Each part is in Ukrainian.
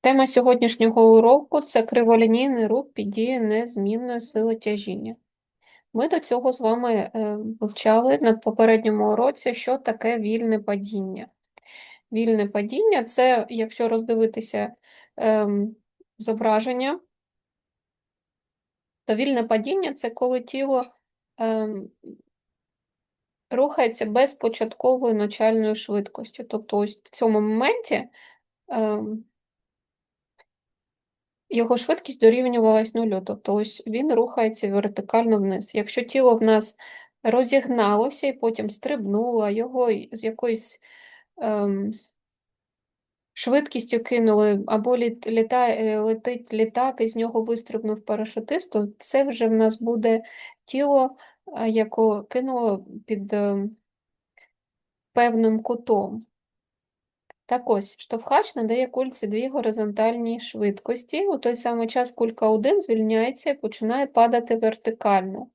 Тема сьогоднішнього уроку це криволінійний рух під дією незмінної сили тяжіння. Ми до цього з вами е, вивчали на попередньому уроці, що таке вільне падіння. Вільне падіння це, якщо роздивитися ем, зображення, то вільне падіння це коли тіло ем, рухається без початкової начальної швидкості. Тобто, ось в цьому моменті. ем, Його швидкість дорівнювалась нулю, тобто ось він рухається вертикально вниз. Якщо тіло в нас розігналося і потім стрибнуло, його з якоюсь ем, швидкістю кинули, або літ, літа, е, летить літак, і з нього вистрибнув парашутист, то це вже в нас буде тіло, е, яке кинуло під ем, певним кутом. Так ось, штовхач надає кульці дві горизонтальні швидкості. У той самий час кулька 1 звільняється і починає падати вертикально.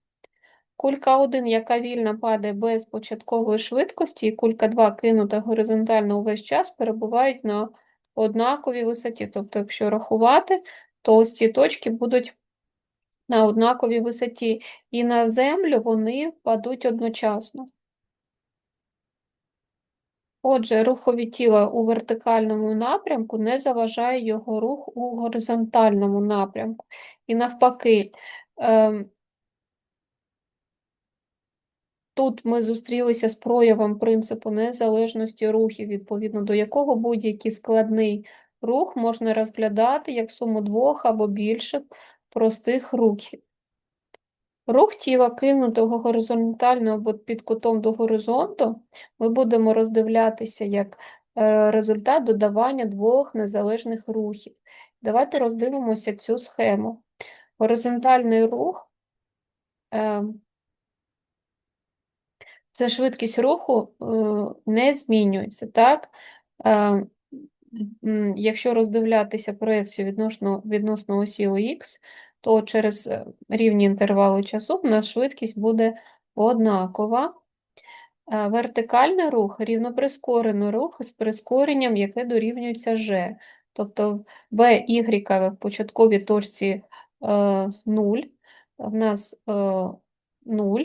Кулька 1, яка вільно падає без початкової швидкості, і кулька 2 кинута горизонтально увесь час, перебувають на однаковій висоті. Тобто, якщо рахувати, то ось ці точки будуть на однаковій висоті, і на землю вони впадуть одночасно. Отже, рухові тіла у вертикальному напрямку не заважає його рух у горизонтальному напрямку. І навпаки, ем, тут ми зустрілися з проявом принципу незалежності рухів, відповідно до якого будь-який складний рух можна розглядати як суму двох або більше простих рухів. Рух тіла кинутого горизонтально або під кутом до горизонту ми будемо роздивлятися як е, результат додавання двох незалежних рухів. Давайте роздивимося цю схему. Горизонтальний рух е, це швидкість руху е, не змінюється. Так? Якщо роздивлятися проекцію відносно, відносно осі ОХ, то через е, рівні інтервали часу у нас швидкість буде однакова. Е, Вертикальний рух рівноприскорений рух з прискоренням, яке дорівнюється g. Тобто v, y в початковій точці е, 0, в нас е, 0,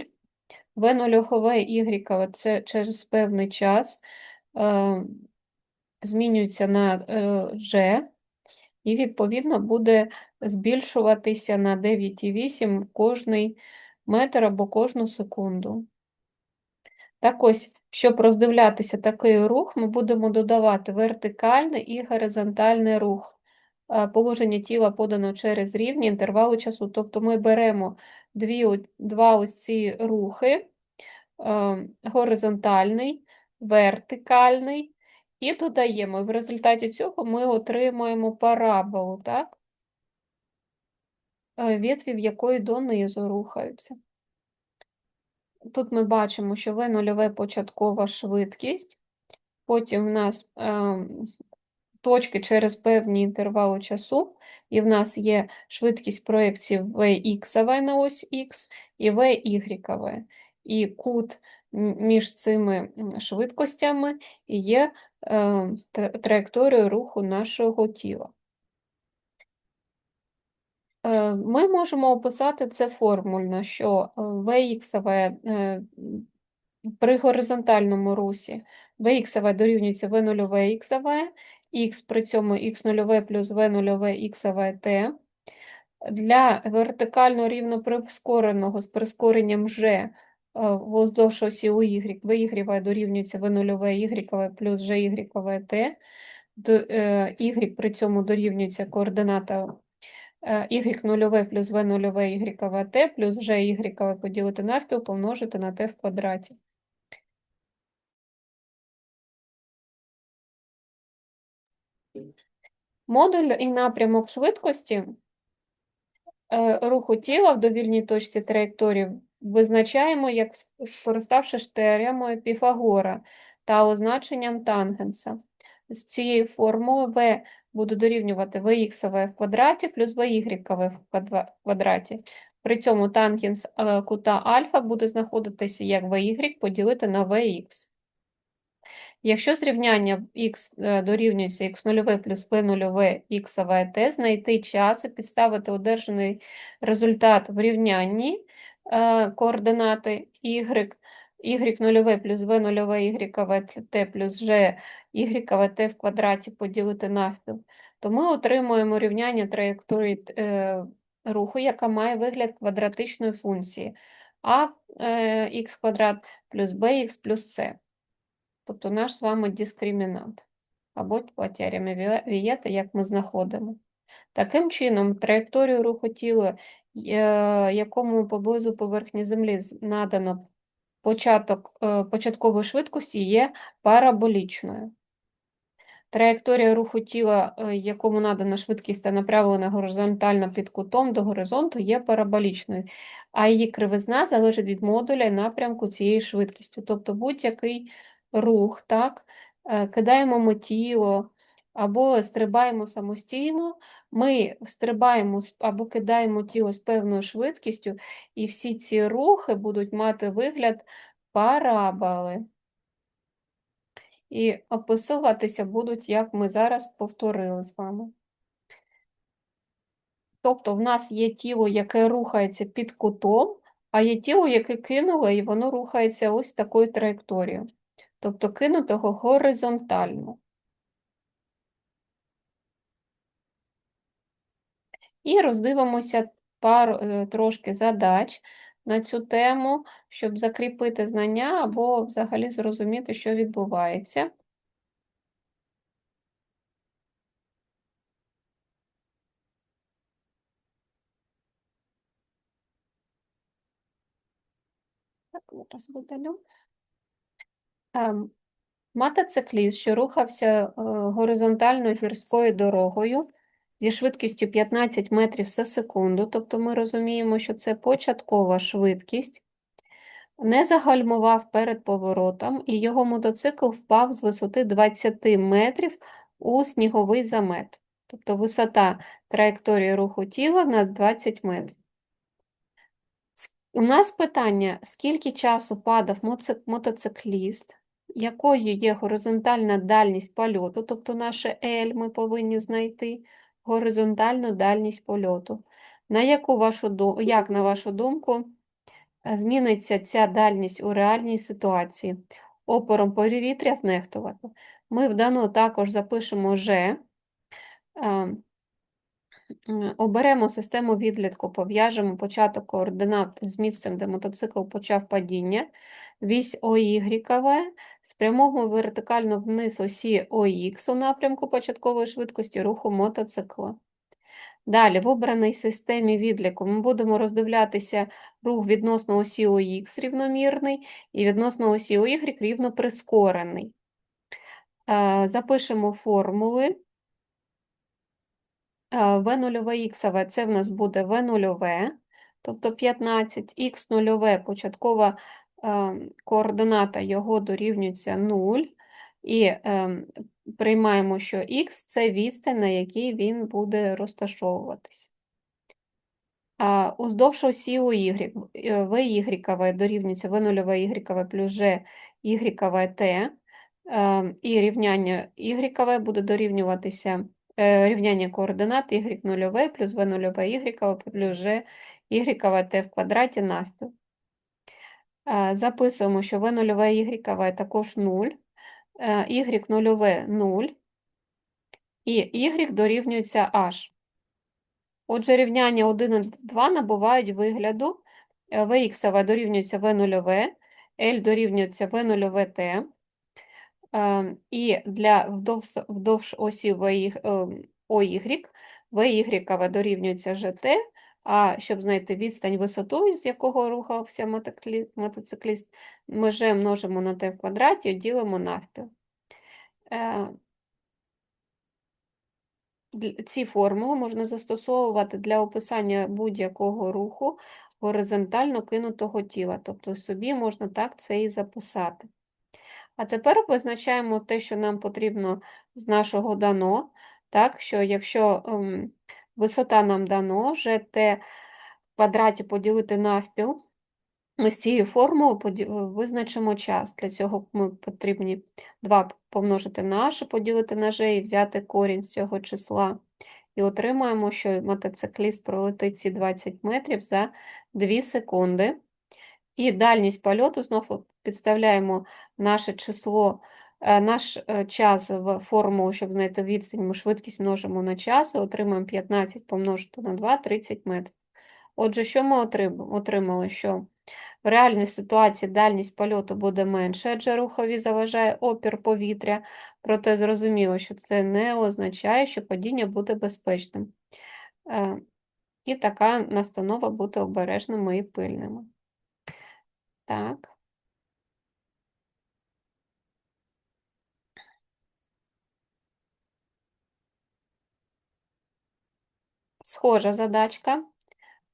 v нульове y це через певний час е, змінюється на е, g, і відповідно буде збільшуватися на 9,8 кожний метр або кожну секунду. Так ось, щоб роздивлятися такий рух, ми будемо додавати вертикальний і горизонтальний рух. Положення тіла подано через рівні інтервали часу. Тобто ми беремо дві, два ось ці рухи, е, горизонтальний, вертикальний, і додаємо. В результаті цього ми отримаємо параболу, так? Е, Ветві, в якої донизу рухаються. Тут ми бачимо, що v нульове початкова швидкість, потім в нас ем, точки через певні інтервали часу, і в нас є швидкість проекції Vx на ось X і Vy. І кут між цими швидкостями є ем, тра- траєкторією руху нашого тіла. Е, Ми можемо описати це формульно, що е, Vx е, при горизонтальному русі Vx дорівнюється V0 xv, x при цьому x0 плюс V0 xv t. Для вертикально рівно прискореного з прискоренням g вздовж осі у y, Vy дорівнюється V0 y плюс GY t. Е, y при цьому дорівнюється координата е, y нульове плюс v нульове y t плюс g y поділити навпіл помножити на t в квадраті. Модуль і напрямок швидкості е, руху тіла в довільній точці траєкторії визначаємо, як скориставшись теоремою Піфагора та означенням тангенса. З цієї формули v буде дорівнювати vx в квадраті плюс vy в квадраті. При цьому тангенс е, кута альфа буде знаходитися як vy поділити на vx. Якщо зрівняння х е, дорівнюється х0 плюс v0 х t, знайти час і підставити одержаний результат в рівнянні координати y, y0 плюс v0 y плюс g y в квадраті поділити навпіл, то ми отримуємо рівняння траєкторії е, руху, яка має вигляд квадратичної функції а е, х квадрат плюс bx плюс c. Тобто наш з вами дискримінант. Або по Вієта, як ми знаходимо. Таким чином, траєкторію руху тіла, е, якому поблизу поверхні Землі надано початок, е, початкової швидкості, є параболічною. Траєкторія руху тіла, е, якому надана швидкість та направлена горизонтально під кутом до горизонту, є параболічною, а її кривизна залежить від модуля і напрямку цієї швидкістю. Тобто будь-який рух, так, е, кидаємо ми тіло або стрибаємо самостійно, ми стрибаємо або кидаємо тіло з певною швидкістю, і всі ці рухи будуть мати вигляд параболи і описуватися будуть, як ми зараз повторили з вами. Тобто, в нас є тіло, яке рухається під кутом, а є тіло, яке кинуло, і воно рухається ось такою траєкторією. Тобто кинутого горизонтально. І роздивимося пару е, трошки задач на цю тему, щоб закріпити знання або взагалі зрозуміти, що відбувається. Зараз видалю. Ем, мотоцикліст, що рухався е, горизонтальною гірською дорогою зі швидкістю 15 метрів за секунду, тобто ми розуміємо, що це початкова швидкість, не загальмував перед поворотом, і його мотоцикл впав з висоти 20 метрів у сніговий замет. Тобто висота траєкторії руху тіла в нас 20 метрів. У нас питання: скільки часу падав мотоцикліст, якою є горизонтальна дальність польоту, тобто наше L ми повинні знайти горизонтальну дальність польоту. На яку вашу, Як, на вашу думку, е, зміниться ця дальність у реальній ситуації? Опором повітря знехтувати. Ми в дану також запишемо G. Ем, Оберемо систему відлітку, пов'яжемо початок координат з місцем, де мотоцикл почав падіння, вісь OY, спрямовуємо вертикально вниз осі OX у напрямку початкової швидкості руху мотоцикла. Далі, в обраній системі відліку ми будемо роздивлятися рух відносно осі OX рівномірний і відносно осі OY рівно прискорений. Е, запишемо формули. В0х це в нас буде В0, тобто 15, х0 початкова координата його дорівнюється 0, і ем, приймаємо, що х це відстань, на якій він буде розташовуватись. Уздовж осі у y, v дорівнюється v0 y плюс g y t, і рівняння y буде дорівнюватися Е, рівняння координат y0 плюс v0 y плюс g y t в квадраті навпіл. Е, записуємо, що v0 y також 0, y0 0, і y дорівнюється h. Отже, рівняння 1 і 2 набувають вигляду vx дорівнюється v0, L дорівнюється v0 t, Ем, і для вдовж, вдовж осі OY, VY дорівнюється GT, а щоб знайти відстань висоту, з якого рухався мотоцикліст, ми G множимо на t в квадраті і ділимо навпіл. Е, ці формули можна застосовувати для описання будь-якого руху горизонтально кинутого тіла, тобто собі можна так це і записати. А тепер визначаємо те, що нам потрібно з нашого дано. Так, що якщо ем, висота нам дано, ЖТ в квадраті поділити навпіл, ми з цією формулою визначимо час. Для цього ми потрібні 2 помножити на h, поділити на g і взяти корінь з цього числа. І отримаємо, що мотоцикліст пролетить ці 20 метрів за 2 секунди. І дальність польоту знову підставляємо наше число, е, наш е, час в формулу, щоб знайти відстань, ми швидкість множимо на час, і отримаємо 15 помножити на 2 – 30 метрів. Отже, що ми отримали? Що в реальній ситуації дальність польоту буде менше, адже рухові заважає опір повітря, проте зрозуміло, що це не означає, що падіння буде безпечним. Е, І така настанова бути обережними і пильними. Так. Схожа задачка.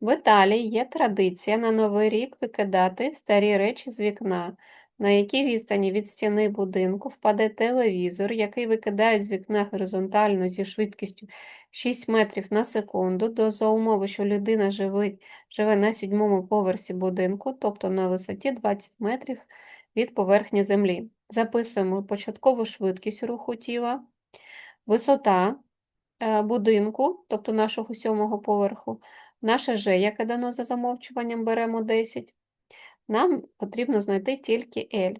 В Італії є традиція на Новий рік викидати старі речі з вікна, на якій відстані від стіни будинку впаде телевізор, який викидають з вікна горизонтально зі швидкістю 6 метрів на секунду, до за умови, що людина живе, живе на сьомому поверсі будинку, тобто на висоті 20 метрів від поверхні землі. Записуємо початкову швидкість руху тіла, висота будинку, тобто нашого сьомого поверху, наше Ж, яке дано за замовчуванням, беремо 10. Нам потрібно знайти тільки L.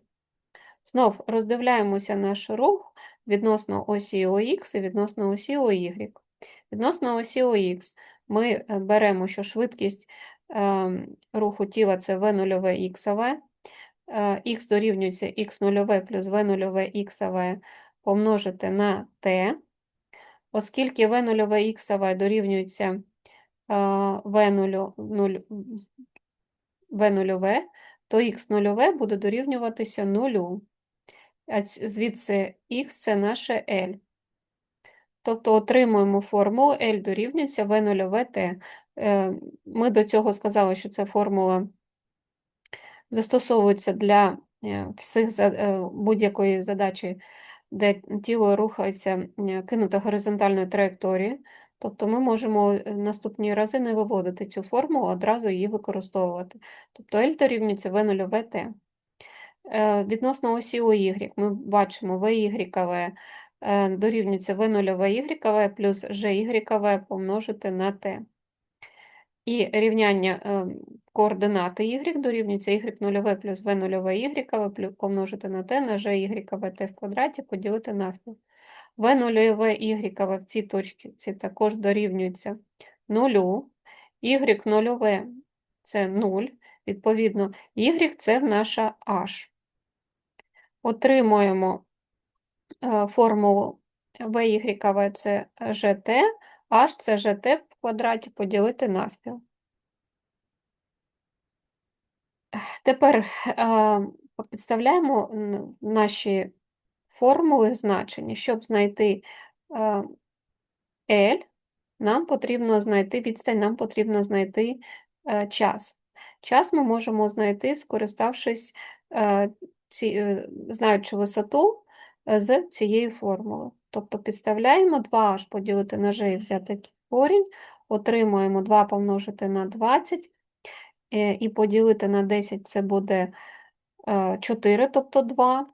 Знов роздивляємося наш рух відносно осі ОХ і відносно осі ОY. Відносно осі ОХ ми е, беремо, що швидкість е, руху тіла це V0 х х дорівнюється х0 плюс V0 х помножити на t, оскільки V0 х дорівнюється V0, V0, то х0 буде дорівнюватися 0. А звідси х це наше L. Тобто отримуємо формулу L дорівнюється V0 t. Е, Ми до цього сказали, що ця формула застосовується для е, всіх е, будь-якої задачі, де тіло рухається кинуто горизонтальною траєкторією. Тобто ми можемо е, наступні рази не виводити цю формулу, одразу її використовувати. Тобто L дорівнюється V0 t. Е, Відносно осі ОY ми бачимо VY е, дорівнюється V0 VY плюс GY помножити на t. І рівняння е, координати y дорівнюється y0 плюс v0 y помножити на t на GY t в квадраті поділити навпіл. v0 y в цій точці ці також дорівнюється 0, y0 це 0, відповідно, y це наша h. Отримуємо е, формулу VY це GT, H це GT в квадраті поділити навпіл. Тепер е, підставляємо наші формули значення. Щоб знайти е, L, нам потрібно знайти відстань, нам потрібно знайти е, час. Час ми можемо знайти, скориставшись, знаючи висоту з цієї формули. Тобто підставляємо 2h поділити на g і взяти корінь, отримуємо 2 помножити на 20 е, і поділити на 10 це буде е, 4, тобто 2.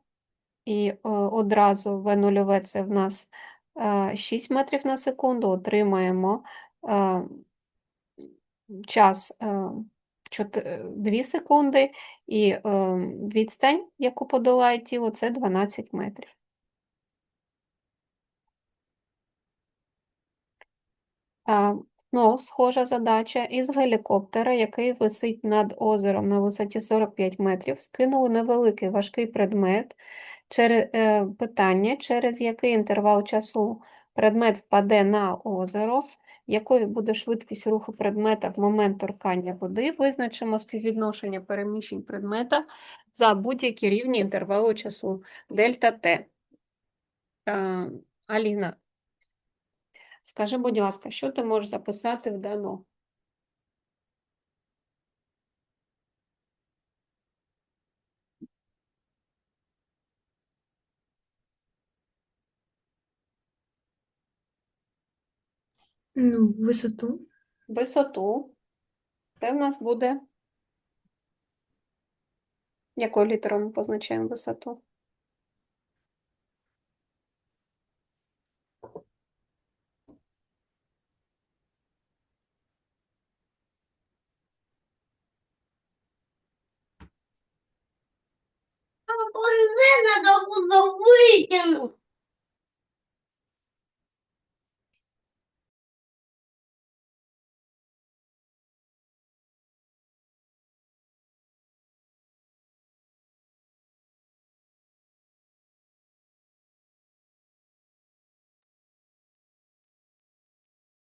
І е, одразу V0 це в нас е, 6 метрів на секунду, отримаємо е, час 2 секунди, і е, відстань, яку подолає тіло, це 12 метрів. Ну, схожа задача із гелікоптера, який висить над озером на висоті 45 метрів, скинули невеликий важкий предмет. Через, питання, через який інтервал часу предмет впаде на озеро, якою буде швидкість руху предмета в момент торкання води, визначимо співвідношення переміщень предмета за будь-які рівні інтервалу часу дельта Т. Аліна, скажи, будь ласка, що ти можеш записати в дано? Ну, висоту. Висоту. Це в нас буде Якою літерою ми позначаємо висоту? Уже надо было вытянуть.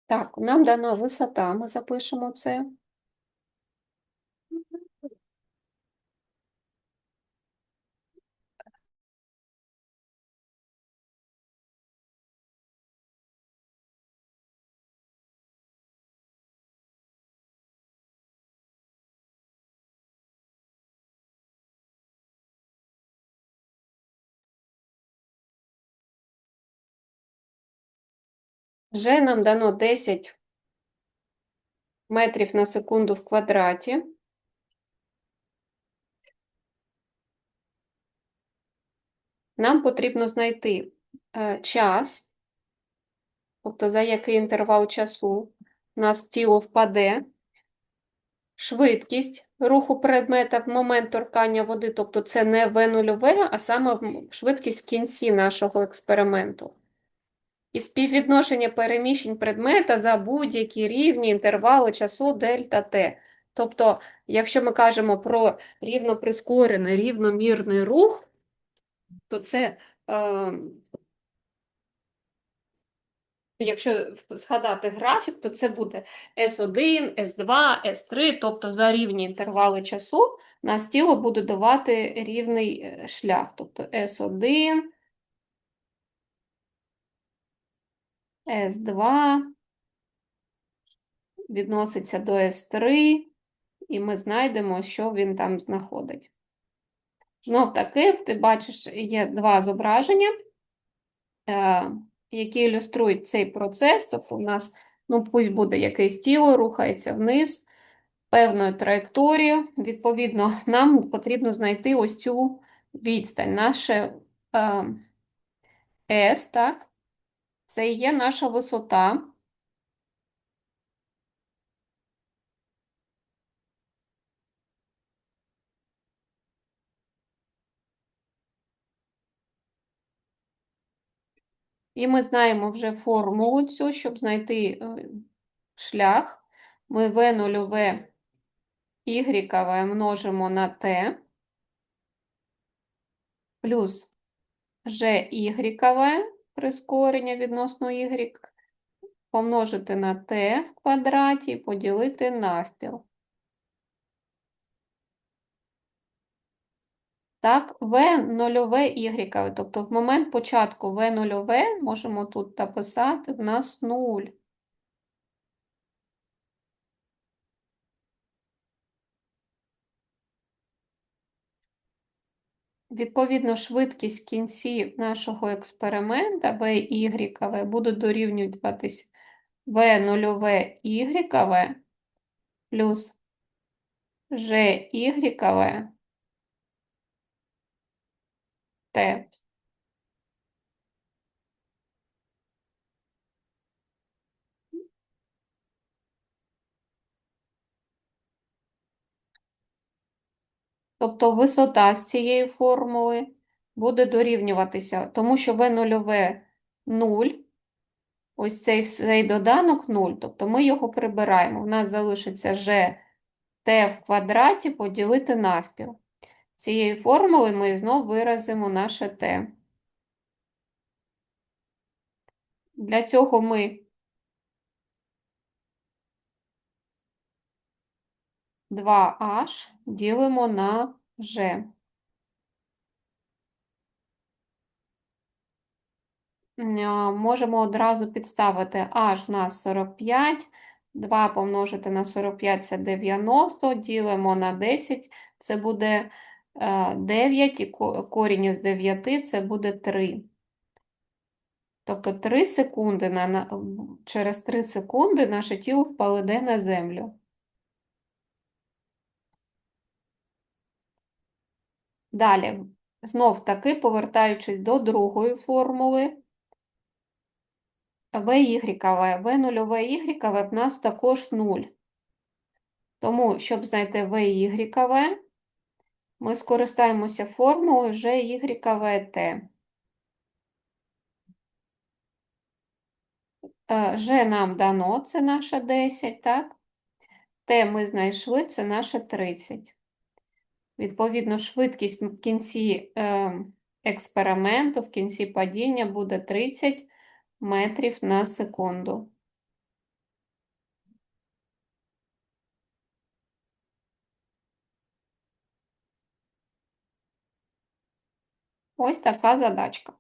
Так, нам дана висота, ми запишемо це. Вже нам дано 10 метрів на секунду в квадраті. Нам потрібно знайти е, час, тобто за який інтервал часу у нас тіло впаде, швидкість руху предмета в момент торкання води, тобто це не В0, а саме швидкість в кінці нашого експерименту. І співвідношення переміщень предмета за будь-які рівні інтервали часу дельта Т. Тобто, якщо ми кажемо про рівноприскорений, рівномірний рух, то це, е, якщо згадати графік, то це буде S1, S2, S3, тобто за рівні інтервали часу нас тіло буде давати рівний е, шлях. Тобто S1, S2 відноситься до S3, і ми знайдемо, що він там знаходить. Знов таки, ти бачиш, є два зображення, е, які ілюструють цей процес. Тобто у нас, ну, пусть буде якесь тіло, рухається вниз певною траєкторією. Відповідно, нам потрібно знайти ось цю відстань. Наше е, S, так? Це є наша висота. І ми знаємо вже формулу цю, щоб знайти е, шлях. Ми v нульове y множимо на t плюс g прискорення відносно y помножити на t в квадраті і поділити навпіл. Так, v нульове y, тобто в момент початку v нульове, можемо тут написати, в нас 0. Відповідно, швидкість кінців нашого експеримента v буде дорівнюватись v нульове y плюс g y t. Тобто висота з цієї формули буде дорівнюватися, тому що v нульове 0, ось цей, цей доданок 0, тобто ми його прибираємо. У нас залишиться g t в квадраті поділити навпіл. Цією формулою ми знову виразимо наше t. Для цього ми 2h ділимо на g. Можемо одразу підставити h в нас 45, 2 помножити на 45 – це 90, ділимо на 10, це буде е, 9, і корінь із 9 – це буде 3. Тобто 3 секунди, на, на, через 3 секунди наше тіло впаде на землю. Далі, знов таки, повертаючись до другої формули, VY, V0 Y в нас також 0. Тому, щоб знайти VY, ми скористаємося формулою GYT. Е, G нам дано, це наша 10, так? Т ми знайшли, це наша 30. Відповідно, швидкість в кінці е, експерименту, в кінці падіння буде 30 метрів на секунду. Ось така задачка.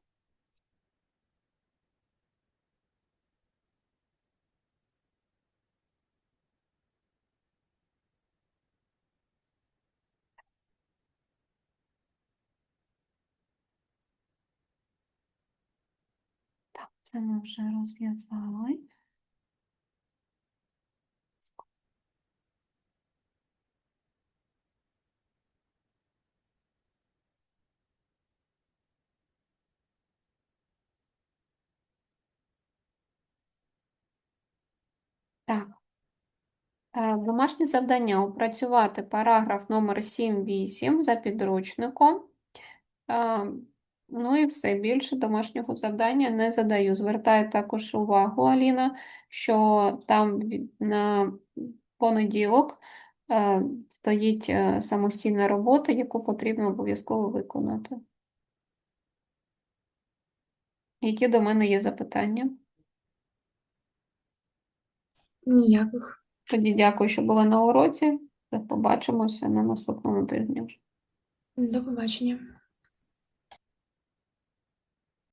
Так, це ми вже розв'язали. Так. Е, Домашнє завдання опрацювати параграф номер 7-8 за підручником. Ну і все, більше домашнього завдання не задаю. Звертаю також увагу, Аліна, що там на понеділок е, стоїть е, самостійна робота, яку потрібно обов'язково виконати. Які до мене є запитання? Ніяких. Тоді дякую, що були на уроці. Побачимося на наступному тижні. До побачення.